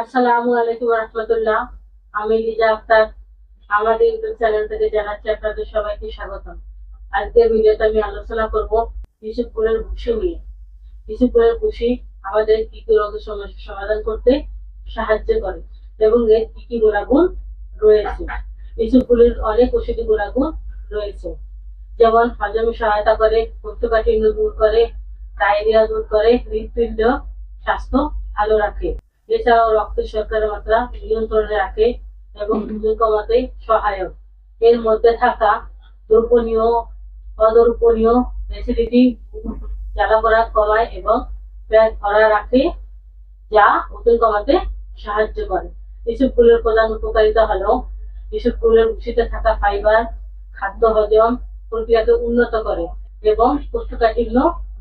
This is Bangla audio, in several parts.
আসসালামু আলাইকুম রহমতুল্লাহ। আমি লিজা আক্তার। আমাদের ইউটিউব চ্যানেল থেকে জানাচ্ছি আপনাদের সবাইকে স্বাগতম। আজকের ভিডিওতে আমি আলোচনা করব ফুলের ভুসি নিয়ে। ফুলের ভুসি আমাদের কি কি রোগের সমস্যার সমাধান করতে সাহায্য করে এবং এর কি কি গুণাগুণ রয়েছে। ফুলের অনেক ওষুধি গুণাগুণ রয়েছে। যেমন হজমে সহায়তা করে কোষ্ঠকাঠিন্য দূর করে, ডায়রিয়া দূর করে হৃদপিণ্ড স্বাস্থ্য ভালো রাখে। এছাড়াও রক্ত শর্করার মাত্রা নিয়ন্ত্রণে রাখে এবং ওজন কমাতে সহায়ক। এর মধ্যে থাকা দ্রবণীয় অদ্রবণীয় অ্যাসিডিটি জ্বালা করা কমায় এবং পেট ভরা রাখে যা ওজন কমাতে সাহায্য করে। এসব ফুলের প্রধান উপকারিতা হলো এসব ফুলের ভুষিতে থাকা ফাইবার খাদ্য হজম প্রক্রিয়াকে উন্নত করে এবং কোষ্ঠকাঠিন্য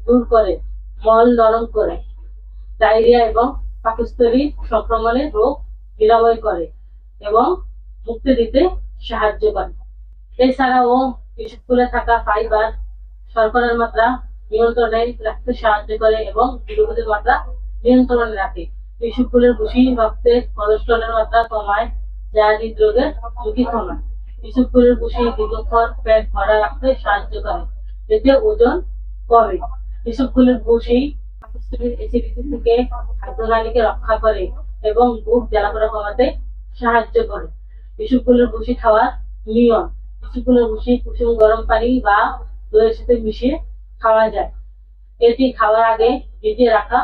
দূর করে মল নরম করে ডায়রিয়া এবং পাকস্থলী সংক্রমণের রোগ নিরাময় করে এবং মুক্তি দিতে সাহায্য করে। এছাড়াও ফুলে থাকা ফাইবার শর্করার মাত্রা নিয়ন্ত্রণে রাখতে সাহায্য করে এবং গ্লুকোজের মাত্রা নিয়ন্ত্রণে রাখে। এসব ফুলের রক্তে কোলেস্ট্রলের মাত্রা কমায়, যা হৃদরোগের ঝুঁকি কমায়। এসব ফুলের ভুসি দীর্ঘক্ষণ পেট ভরা রাখতে সাহায্য করে এতে ওজন কমে। এসব ফুলের পাকস্থলীর রক্ষা করে এবং বুক জ্বালাপোড়া কমাতে সাহায্য করে। এসব ফুলের ভুসি খাওয়ার নিয়ম। এসব ফুলের ভুসি কুসুম গরম পানি বা দইয়ের সাথে মিশিয়ে খাওয়া যায়। এটি খাওয়ার আগে ভিজিয়ে রাখা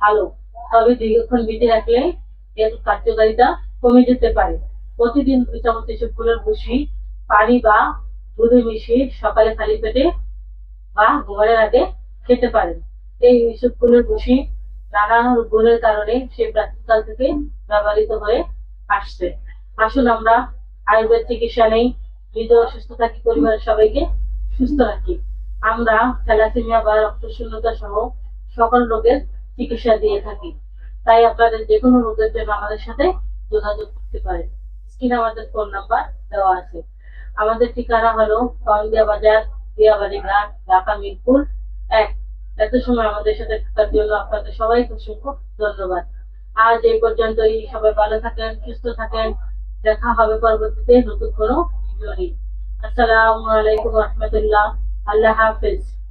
ভালো। তবে দীর্ঘক্ষণ ভিজিয়ে রাখলে এর কার্যকারিতা কমে যেতে পারে। প্রতিদিন দুই চামচ এসব ফুলের ভুসি, পানি বা দুধে মিশিয়ে সকালে খালি পেটে বা ঘুমানোর আগে খেতে পারেন। এই ইসব ফুলের ভুসি নানা গুণের কারণে সে প্রাচীনকাল থেকে ব্যবহৃত হয়ে আসছে। আসুন আমরা আয়ুর্বেদ চিকিৎসা নেই। নিজেও সুস্থ থাকি, পরিবারের সবাইকে সুস্থ রাখি। আমরা থ্যালাসেমিয়া বা রক্ত শূন্যতা সহ সকল রোগের চিকিৎসা দিয়ে থাকি। তাই আপনাদের যে কোনো রোগের জন্য আমাদের সাথে যোগাযোগ করতে পারেন। স্ক্রিনে আমাদের ফোন নাম্বার দেওয়া আছে। আমাদের ঠিকানা হলো কলদিয়া বাজার, দিয়াবাড়ি ঘাট ঢাকা মিরপুর। এত সময় আমাদের সাথে থাকার জন্য আপনাদের সবাইকে অসংখ্য ধন্যবাদ। আজ এই পর্যন্তই, সবাই ভালো থাকেন, সুস্থ থাকেন। দেখা হবে পরবর্তীতে নতুন কোনো ভিডিও নিয়ে। আসসালামু আলাইকুম রহমতুল্লাহ। আল্লাহ হাফেজ।